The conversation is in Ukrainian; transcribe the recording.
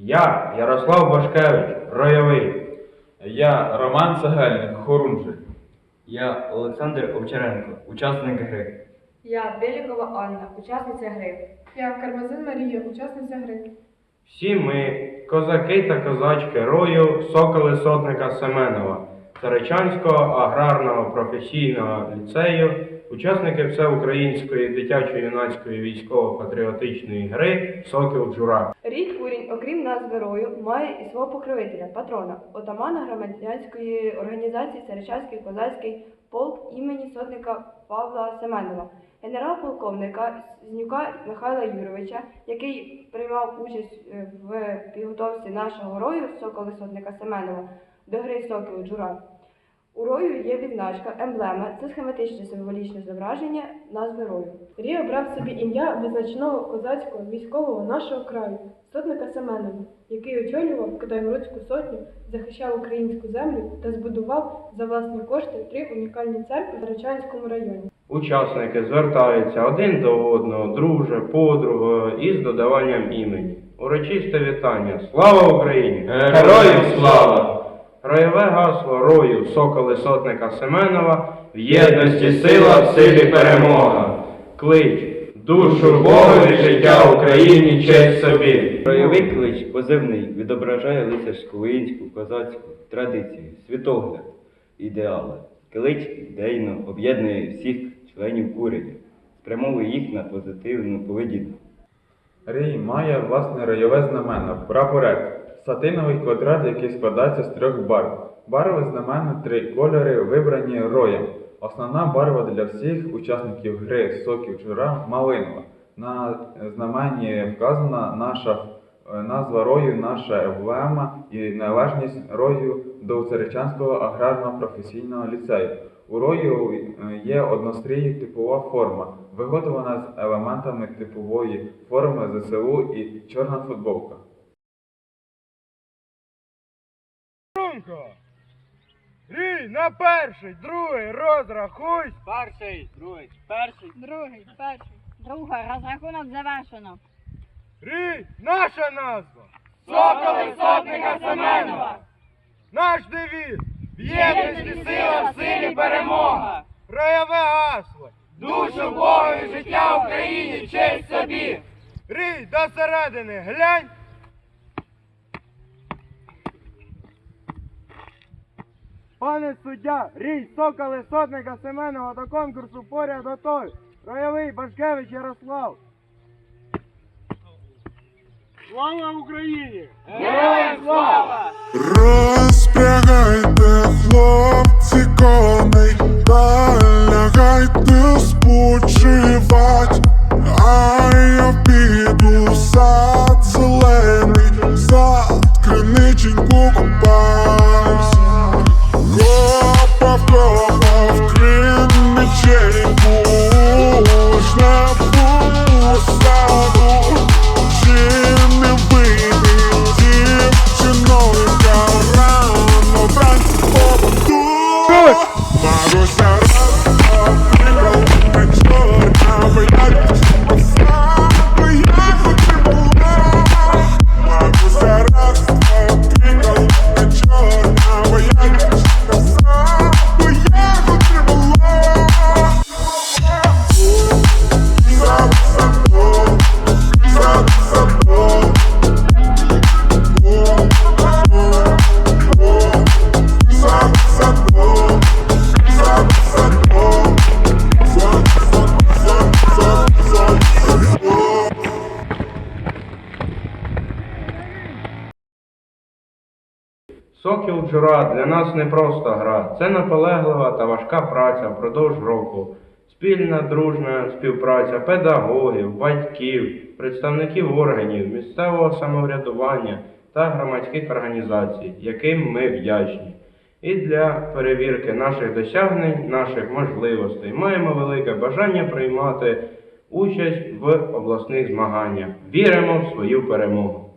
Я, Ярослав Башкевич, ройовий. Я Роман Цагельник, Хорунжий. Я Олександр Овчаренко, учасник гри. Я Белікова Анна, учасниця гри. Я Кармазин Марія, учасниця гри. Всі ми, козаки та козачки рою, соколи сотника Семенова, Царичанського аграрного професійного ліцею, учасники всеукраїнської дитячо-юнацької військово-патріотичної гри Сокіл Джура. Рід Курінь, окрім назви рою, має і свого покровителя, патрона, отамана громадянської організації Царичанський козацький полк імені сотника Павла Семенова, генерал-полковника Знюка Михайла Юровича, який приймав участь е, в підготовці нашого рою Соколи сотника Семенова до гри Сокіл Джура. У рою є відзначка, емблема це схематичне символічне зображення назви рою. Рій обрав собі ім'я визначного козацького військового нашого краю, сотника Семенова, який очолював Китайгородську сотню, захищав українську землю та збудував за власні кошти три унікальні церкви в Заречанському районі. Учасники звертаються один до одного, друже, подруга із додаванням імені. Урочисте вітання. Слава Україні! Героям слава! Роєве гасло рою соколи сотника Семенова в єдності сила, в силі перемога. Клич душу Богу і життя Україні, честь собі. Бойовий клич позивний відображає лицарську воїнську козацьку традицію, світогляд, ідеали. Клич ідейно об'єднує всіх членів уряду, спрямовує їх на позитивну поведінку. Рій має власне райове знамено, прапорець, сатиновий квадрат, який складається з трьох барв. Барви знамена три кольори, вибрані роєм. Основна барва для всіх учасників гри соків чура малинова. На знамені вказана наша е, назва рою, наша емблема і належність рою до Царичанського аграрного професійного ліцею. У рою е, є однострій типова форма, виготовлена з елементами типової форми ЗСУ і чорна футболка. Рій на перший, другий розрахуй. Перший, другий, перший. Другий, перший. Друга, розрахунок завершено. Рій наша назва. Соколи сотника Семенова. Наш девіз. В Єдності сила, в силі перемога. Роєве гасло. Душу Богу і життя Україні, честь собі. Рій до середини, глянь. Пане суддя, рій соколи сотника Семенова до конкурсу поряд готові. Роєвий Башкевич Ярослав. Слава Україні! Героям слава! Розпрягайте, хлопці, коней, Сокіл Джура для нас не просто гра, це наполеглива та важка праця впродовж року. Спільна дружна співпраця педагогів, батьків, представників органів, місцевого самоврядування та громадських організацій, яким ми вдячні. І для перевірки наших досягнень, наших можливостей маємо велике бажання приймати участь в обласних змаганнях. Віримо в свою перемогу.